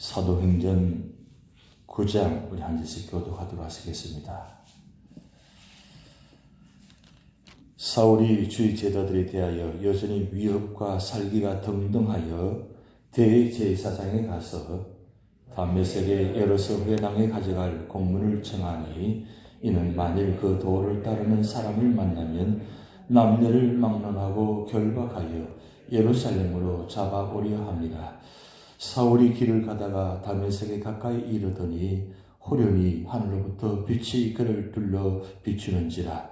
사도행전 9장 우리 한 절씩 교독하도록 하시겠습니다. 사울이 주의 제자들에 대하여 여전히 위협과 살기가 등등하여 대제사장에 가서 담메색의 에로스 회당에 가져갈 공문을 청하니 이는 만일 그 도를 따르는 사람을 만나면 남녀를 막론하고 결박하여 예루살렘으로 잡아오려 합니다. 사울이 길을 가다가 다메섹에 가까이 이르더니 호련히 하늘로부터 빛이 그를 둘러 비추는지라.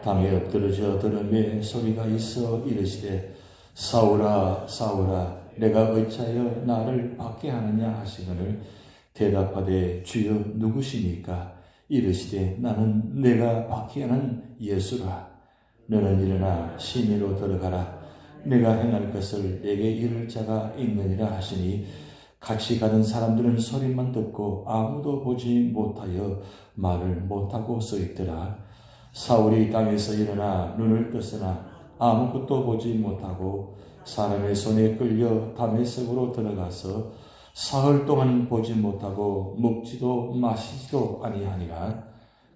땅에 엎드러져 들음에 소리가 있어 이르시되 사울아 사울아 내가 어찌하여 나를 받게 하느냐 하시거늘 대답하되 주여 누구시니까? 이르시되 나는 내가 받게 하는 예수라. 너는 일어나 시내로 들어가라 내가 행할 것을 내게 이를 자가 있느니라 하시니 같이 가는 사람들은 소리만 듣고 아무도 보지 못하여 말을 못하고 서 있더라. 사울이 땅에서 일어나 눈을 떴으나 아무것도 보지 못하고 사람의 손에 끌려 담에색으로 들어가서 사흘 동안 보지 못하고 먹지도 마시지도 아니하니라.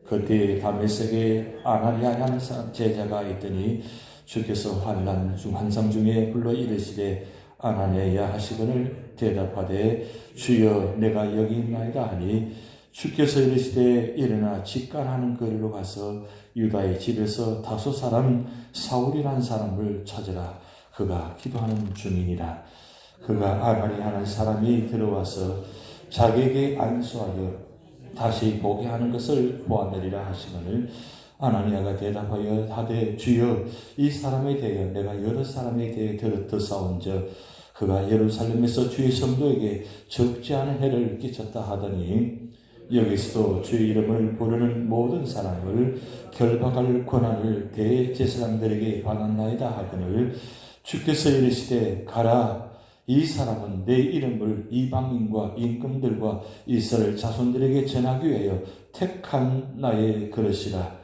그때 담에색에 아나리아라는 제자가 있더니 주께서 환란 중 환상 중에 불러 이르시되 아나니야 하시거늘 대답하되 주여 내가 여기 있나이다 하니 주께서 이르시되 일어나 직관하는 거리로 가서 유다의 집에서 다소 사람 사울이라는 사람을 찾으라. 그가 기도하는 중이니라. 그가 아나니 하는 사람이 들어와서 자기에게 안수하여 다시 보게 하는 것을 보았느리라 하시거늘 아나니아가 대답하여 하되 주여 이 사람에 대하여 내가 여러 사람에 대해 들었사온즉 그가 예루살렘에서 주의 성도에게 적지 않은 해를 끼쳤다 하더니 여기서도 주의 이름을 부르는 모든 사람을 결박할 권한을 대제사장들에게 받았나이다 하거늘 주께서 이르시되 가라 이 사람은 내 이름을 이방인과 임금들과 이스라엘 자손들에게 전하기 위하여 택한 나의 그릇이라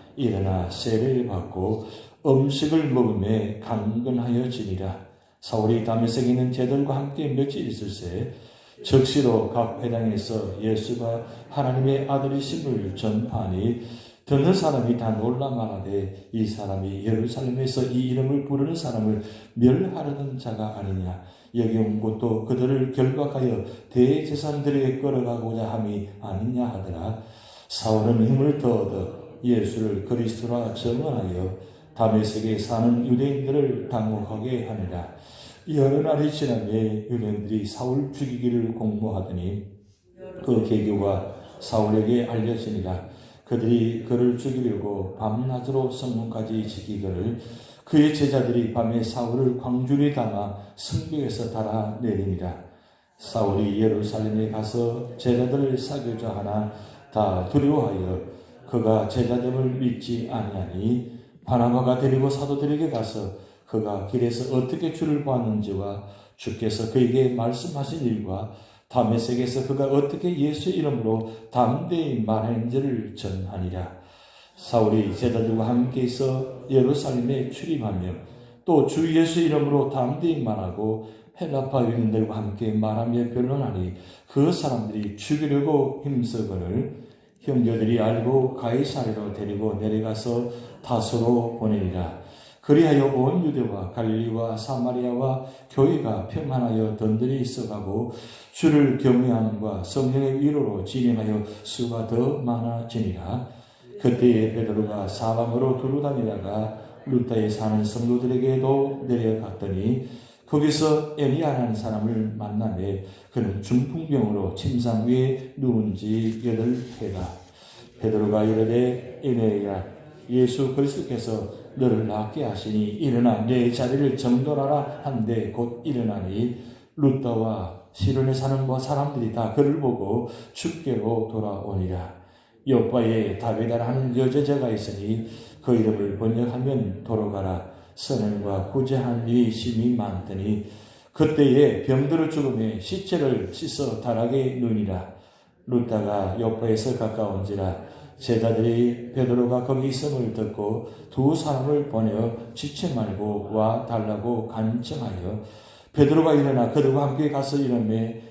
일어나 세례를 받고 음식을 먹음에 강건하여 지니라. 사울이 다메섹에 있는 제들과 함께 며칠 있을새 적시로 각 회당에서 예수가 하나님의 아들이심을 전파하니 듣는 사람이 다 놀라 말하되 이 사람이 예루살렘에서 이 이름을 부르는 사람을 멸하려는 자가 아니냐 여기 온 것도 그들을 결박하여 대제사장들에게 끌어가고자 함이 아니냐 하더라 사울은 힘을 더 얻어 예수를 그리스도라 증언하여 다메섹에 사는 유대인들을 당혹하게 하느라. 여러 날이 지나매 유대인들이 사울 죽이기를 공모하더니 그 계교가 사울에게 알려지니라. 그들이 그를 죽이려고 밤낮으로 성문까지 지키기를 그의 제자들이 밤에 사울을 광주리 담아 성벽에서 달아 내리니라. 사울이 예루살렘에 가서 제자들을 사귀자 하나 다 두려워하여 그가 제자됨을 믿지 아니하니 바나바가 데리고 사도들에게 가서 그가 길에서 어떻게 주를 보았는지와 주께서 그에게 말씀하신 일과 다메섹에서 그가 어떻게 예수 이름으로 담대히 말했는지를 전하니라. 사울이 제자들과 함께 있어 예루살렘에 출입하며 또 주 예수 이름으로 담대히 말하고 헬라파 유인들과 함께 말하며 변론하니 그 사람들이 죽이려고 힘쓰거늘 형제들이 알고 가이사리로 데리고 내려가서 다소로 보내니라. 그리하여 온 유대와 갈릴리와 사마리아와 교회가 평안하여 던들이 있어가고 주를 경외함과 성령의 위로로 진행하여 수가 더 많아지니라. 그때에 베드로가 사방으로 두루다니다가 루타에 사는 성도들에게도 내려갔더니 거기서 엘리야라는 사람을 만나매 그는 중풍병으로 침상 위에 누운 지 여덟 해다. 베드로가 이르되 이네야 예수 그리스도께서 너를 낫게 하시니 일어나 내 자리를 정돈하라 한데 곧 일어나니 루타와 시론에 사는 뭐 사람들이 다 그를 보고 죽게로 돌아오니라. 요바에 다베다라는 여제자가 있으니 그 이름을 번역하면 돌아가라. 선행과 구제한 일이 심히 많더니 그때에 병들어 죽음에 시체를 씻어 다락에 누니라. 루다가 요바에서 가까운지라 제자들이 베드로가 거기 있음을 듣고 두 사람을 보내어 지체 말고 와 달라고 간청하여 베드로가 일어나 그들과 함께 가서 이름에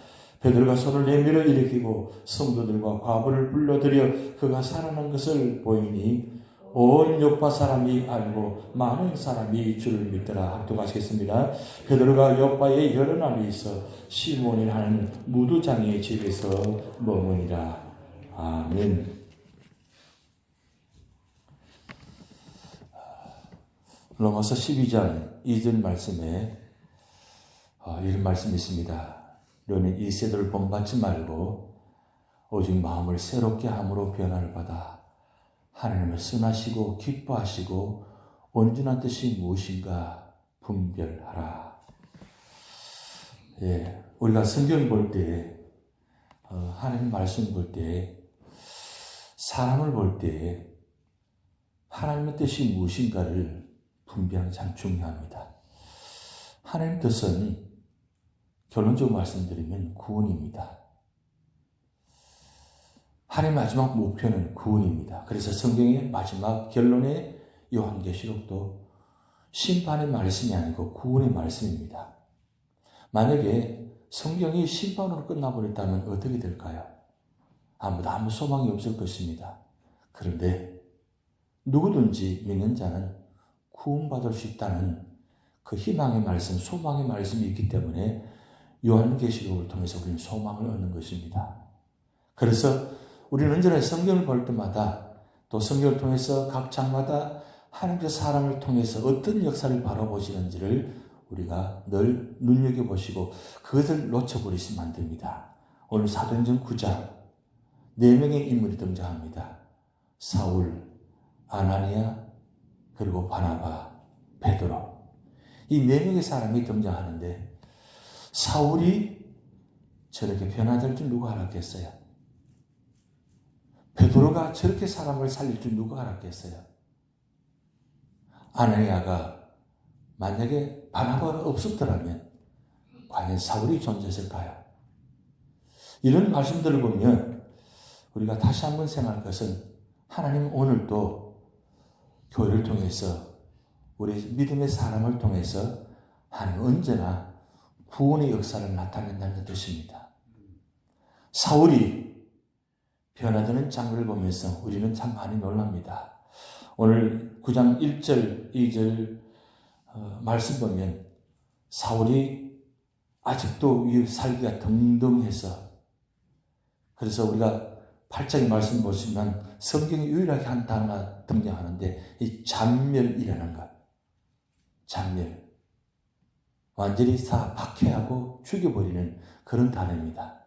베드로가 손을 내밀어 일으키고 성도들과 과부를 불러들여 그가 살아난 것을 보이니 온 요파 사람이 알고 많은 사람이 주를 믿더라 합독하시겠습니다. 베드로가 요파에 여러 날이 있어 시몬이라는 무두장의 집에서 머무니라. 아멘. 로마서 12장 2절 말씀에 어, 이런 말씀이 있습니다. 너는 이 세대를 본받지 말고 오직 마음을 새롭게 함으로 변화를 받아 하나님을 선하시고 기뻐하시고 온전한 뜻이 무엇인가 분별하라. 예, 우리가 성경 볼 때, 어, 하나님 말씀 볼 때, 사람을 볼 때, 하나님의 뜻이 무엇인가를 분별하는 참 중요합니다. 하나님 뜻은 결론적으로 말씀드리면 구원입니다. 하나님 마지막 목표는 구원입니다. 그래서 성경의 마지막 결론의 요한계시록도 심판의 말씀이 아니고 구원의 말씀입니다. 만약에 성경이 심판으로 끝나버렸다면 어떻게 될까요? 아무도 아무 소망이 없을 것입니다. 그런데 누구든지 믿는 자는 구원받을 수 있다는 그 희망의 말씀, 소망의 말씀이 있기 때문에 요한계시록을 통해서 우리는 소망을 얻는 것입니다. 그래서 우리는 언제나 성경을 볼 때마다 또 성경을 통해서 각 장마다 하나님께서 사람을 통해서 어떤 역사를 바라보시는지를 우리가 늘 눈여겨보시고 그것을 놓쳐버리시면 안 됩니다. 오늘 사도행전 9장 네 명의 인물이 등장합니다. 사울, 아나니아, 그리고 바나바, 베드로 이네 명의 사람이 등장하는데 사울이 저렇게 변화될 줄 누가 알았겠어요? 베드로가 저렇게 사람을 살릴 줄 누가 알았겠어요? 아나니아가 만약에 바나바가 없었더라면 과연 사울이 존재했을까요? 이런 말씀들을 보면 우리가 다시 한번 생각할 것은 하나님 오늘도 교회를 통해서 우리 믿음의 사람을 통해서 하나님 언제나 구원의 역사를 나타낸다는 뜻입니다. 사울이 변화되는 장면을 보면서 우리는 참 많이 놀랍니다. 오늘 9장 1절, 2절 어, 말씀 보면 사울이 아직도 살기가 등등해서 그래서 우리가 8장의 말씀 보시면 성경이 유일하게 한 단어가 등장하는데 이 잔멸이라는 것. 잔멸. 완전히 다 박해하고 죽여버리는 그런 단어입니다.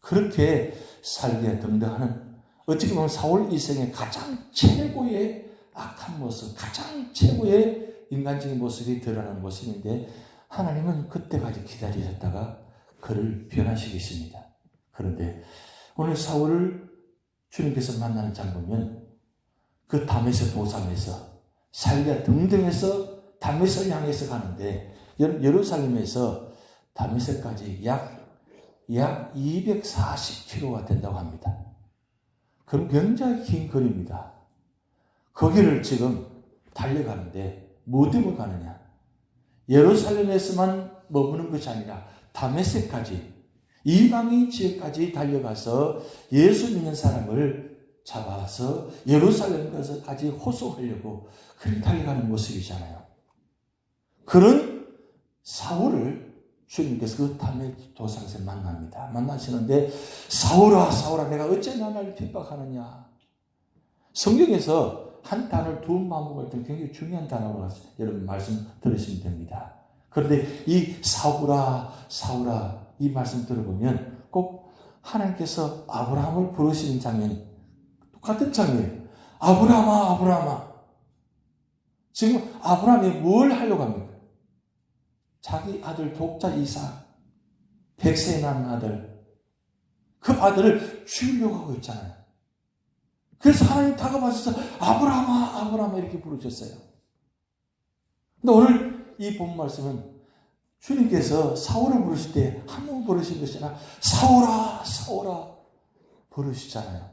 그렇게 살기에 등등하는 어떻게 보면 사울 이생의 가장 최고의 악한 모습, 가장 최고의 인간적인 모습이 드러나는 모습인데 하나님은 그때까지 기다리셨다가 그를 변화시키십니다. 그런데 오늘 사울을 주님께서 만나는 장 보면 그 담에서 도상에서 살기가 등등해서 담에서 향해서 가는데 예루살렘에서 다메섹까지 약, 약 240km가 된다고 합니다. 그럼 굉장히 긴 거리입니다. 거기를 지금 달려가는데 뭐 때문에 가느냐? 예루살렘에서만 머무는 것이 아니라 다메섹까지 이방인 지역까지 달려가서 예수 믿는 사람을 잡아서 예루살렘까지 호소하려고 그렇게 달려가는 모습이잖아요. 그런 사울을 주님께서 그 담의 도상에서 만납니다. 만나시는데 사울아 사울아 내가 어째 나를 핍박하느냐 성경에서 한 단어를 두번 반복할 때 굉장히 중요한 단어로 여러분 말씀 들으시면 됩니다. 그런데 이 사우라 사우라 이 말씀 들어보면 꼭 하나님께서 아브라함을 부르시는 장면 똑같은 장면이에요. 아브라함아 아브라함아 지금 아브라함이 뭘 하려고 합니까? 자기 아들 독자 이삭 백세 난 아들 그 아들을 죽이려고 하고 있잖아요. 그래서 하나님 다가와서 아브라함아 아브라함아 이렇게 부르셨어요. 근데 오늘 이 본 말씀은 주님께서 사울을 부르실 때 한 번 부르신 것이 아니라 사울아 사울아 부르시잖아요.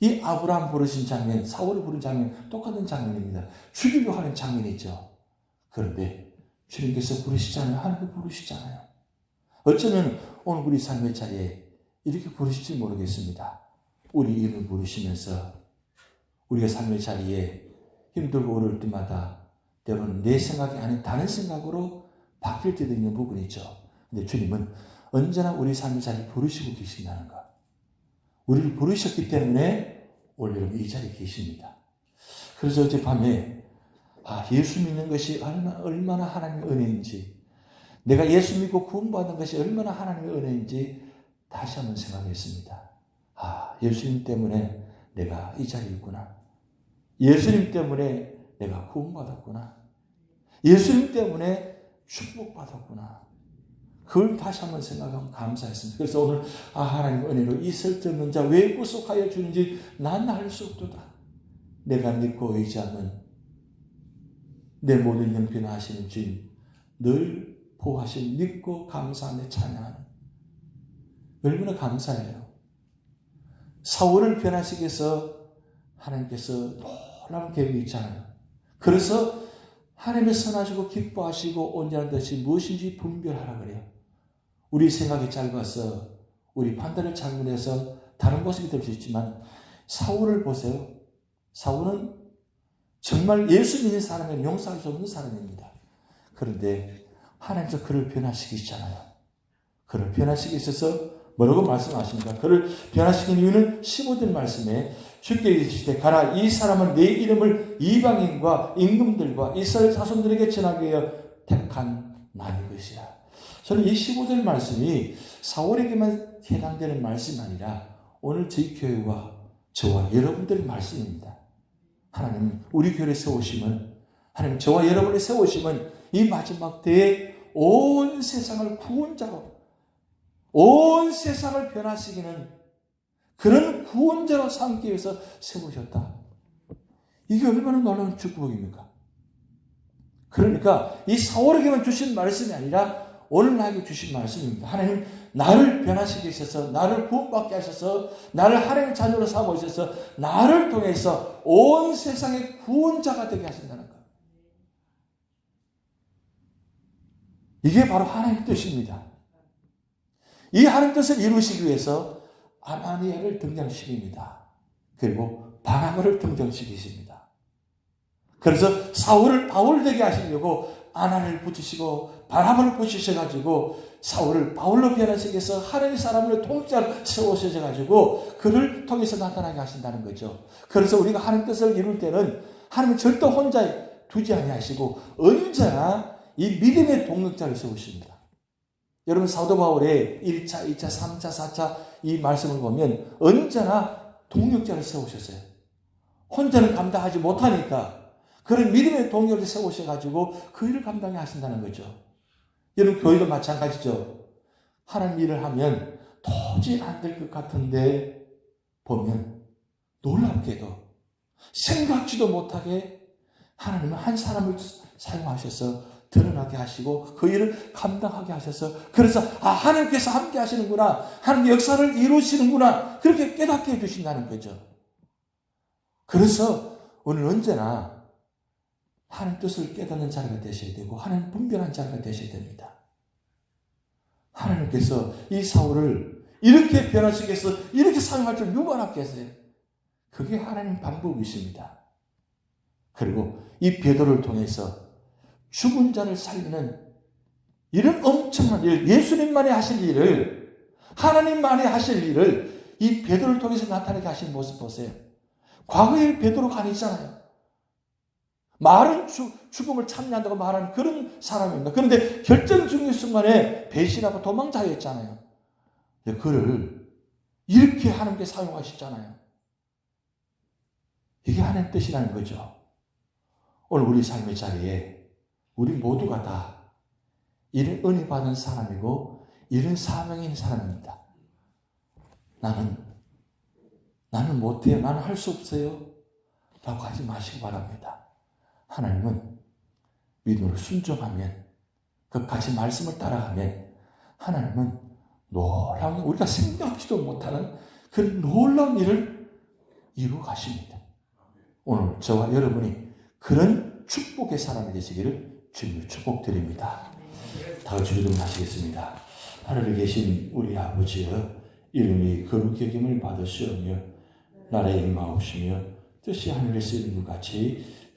이 아브라함 부르신 장면, 사울을 부른 장면 똑같은 장면입니다. 죽이려 하는 장면이죠. 그런데 주님께서 부르시잖아요. 하나님 부르시잖아요. 어쩌면 오늘 우리 삶의 자리에 이렇게 부르실지 모르겠습니다. 우리 이름을 부르시면서 우리가 삶의 자리에 힘들고 어려울 때마다 때로는 내 생각이 아닌 다른 생각으로 바뀔 때도 있는 부분이죠. 근데 주님은 언제나 우리 삶의 자리에 부르시고 계신다는 것. 우리를 부르셨기 때문에 오늘 이 자리에 계십니다. 그래서 어젯밤에 아, 예수 믿는 것이 얼마나, 얼마나 하나님의 은혜인지 내가 예수 믿고 구원받는 것이 얼마나 하나님의 은혜인지 다시 한번 생각했습니다. 아, 예수님 때문에 내가 이 자리에 있구나. 예수님 때문에 내가 구원받았구나. 예수님 때문에 축복받았구나. 그걸 다시 한번 생각하면 감사했습니다. 그래서 오늘 아 하나님 은혜로 이 설정는 자왜 구속하여 주는지 난 알 수 없도다. 내가 믿고 의지하면 내 모든 형편 하시는 주님 늘 보호하신 믿고 감사하며 찬양하는 얼마나 감사해요. 사울을 변화시키 위해서 하나님께서 놀라운 계획이 있잖아요. 그래서 하나님의 선하시고 기뻐하시고 온전한 것이 무엇인지 분별하라 그래요. 우리 생각이 짧아서 우리 판단을 잘못해서 다른 것이 될 수 있지만 사울을 보세요. 사울은 정말 예수 믿는 사람은 용서할 수 없는 사람입니다. 그런데 하나님께서 그를 변화시키시잖아요. 그를 변화시키기 있어서 뭐라고 말씀하십니까? 그를 변화시킨 이유는 15절 말씀에 주께 이르시되 가라 이 사람은 내 이름을 이방인과 임금들과 이스라엘 자손들에게 전하게 하여 택한 나의 것이라. 저는 이 15절 말씀이 사울에게만 해당되는 말씀이 아니라 오늘 저희 교회와 저와 여러분들의 말씀입니다. 하나님 우리 교회에 세우심은 하나님 저와 여러분의 세우심은 이 마지막 때에 온 세상을 구원자로 온 세상을 변화시키는 그런 구원자로 삼기 위해서 세우셨다. 이게 얼마나 놀라운 축복입니까? 그러니까 이 사월에게만 주신 말씀이 아니라 오늘 나에게 주신 말씀입니다. 하나님 나를 변화시키 셔서 나를 구원받게 하셔서 나를 하나님의 자녀로 삼으셔서 나를 통해서 온 세상의 구원자가 되게 하신다는 것. 이게 바로 하나님의 뜻입니다. 이 하나님 뜻을 이루시기 위해서 아마니아를 등장시킵니다. 그리고 바나바를 등장시키십니다. 그래서 사울을 바울 되게 하시려고 아나를 붙이시고 바나바를 붙이셔가지고 사울을 바울로 변화시켜서 하나님 사람을 통째로 세우셔가지고 그를 통해서 나타나게 하신다는 거죠. 그래서 우리가 하나님 뜻을 이룰 때는 하나님은 절대 혼자 두지 아니하시고 언제나 이 믿음의 동력자를 세우십니다. 여러분 사도 바울의 1차, 2차, 3차, 4차 이 말씀을 보면 언제나 동력자를 세우셨어요. 혼자는 감당하지 못하니까 그런 믿음의 동력을 세우셔가지고 그 일을 감당해 하신다는 거죠. 여러분 교회도 마찬가지죠. 하나님 일을 하면 도저히 안 될 것 같은데 보면 놀랍게도 생각지도 못하게 하나님은 한 사람을 사용하셔서 드러나게 하시고 그 일을 감당하게 하셔서 그래서 아 하나님께서 함께 하시는구나 하나님 역사를 이루시는구나 그렇게 깨닫게 해주신다는 거죠. 그래서 오늘 언제나 하나님 뜻을 깨닫는 자리가 되셔야 되고 하나님 분별한 자리가 되셔야 됩니다. 하나님께서 이 사울을 이렇게 변화시켜서 이렇게 사용할 줄 누가 알았겠어요? 그게 하나님 방법이십니다. 그리고 이 베드로를 통해서 죽은 자를 살리는 이런 엄청난 일, 예수님만이 하실 일을 하나님만이 하실 일을 이 베드로를 통해서 나타내게 하신 모습 보세요. 과거에 베드로가 아니잖아요. 말은 죽, 죽음을 참여한다고 말하는 그런 사람입니다. 그런데 결정적인 순간에 배신하고 도망자였잖아요. 근데 그를 이렇게 하나님께 사용하셨잖아요. 이게 하나님 뜻이라는 거죠. 오늘 우리 삶의 자리에 우리 모두가 다 이런 은혜 받은 사람이고 이런 사명인 사람입니다. 나는 나는 못해요. 나는 할 수 없어요. 라고 하지 마시기 바랍니다. 하나님은 믿음으로 순종하면 끝까지 말씀을 따라가면 하나님은 놀라운 우리가 생각지도 못하는 그 놀라운 일을 이루어 가십니다. 오늘 저와 여러분이 그런 축복의 사람이 되시기를 주님을 축복드립니다. 다 같이 기도 하시겠습니다. 하늘에 계신 우리 아버지여 이름이 거룩히 여김을 받으시오며 나라에 임하옵시며 뜻이 하늘에서 이룬 것 같이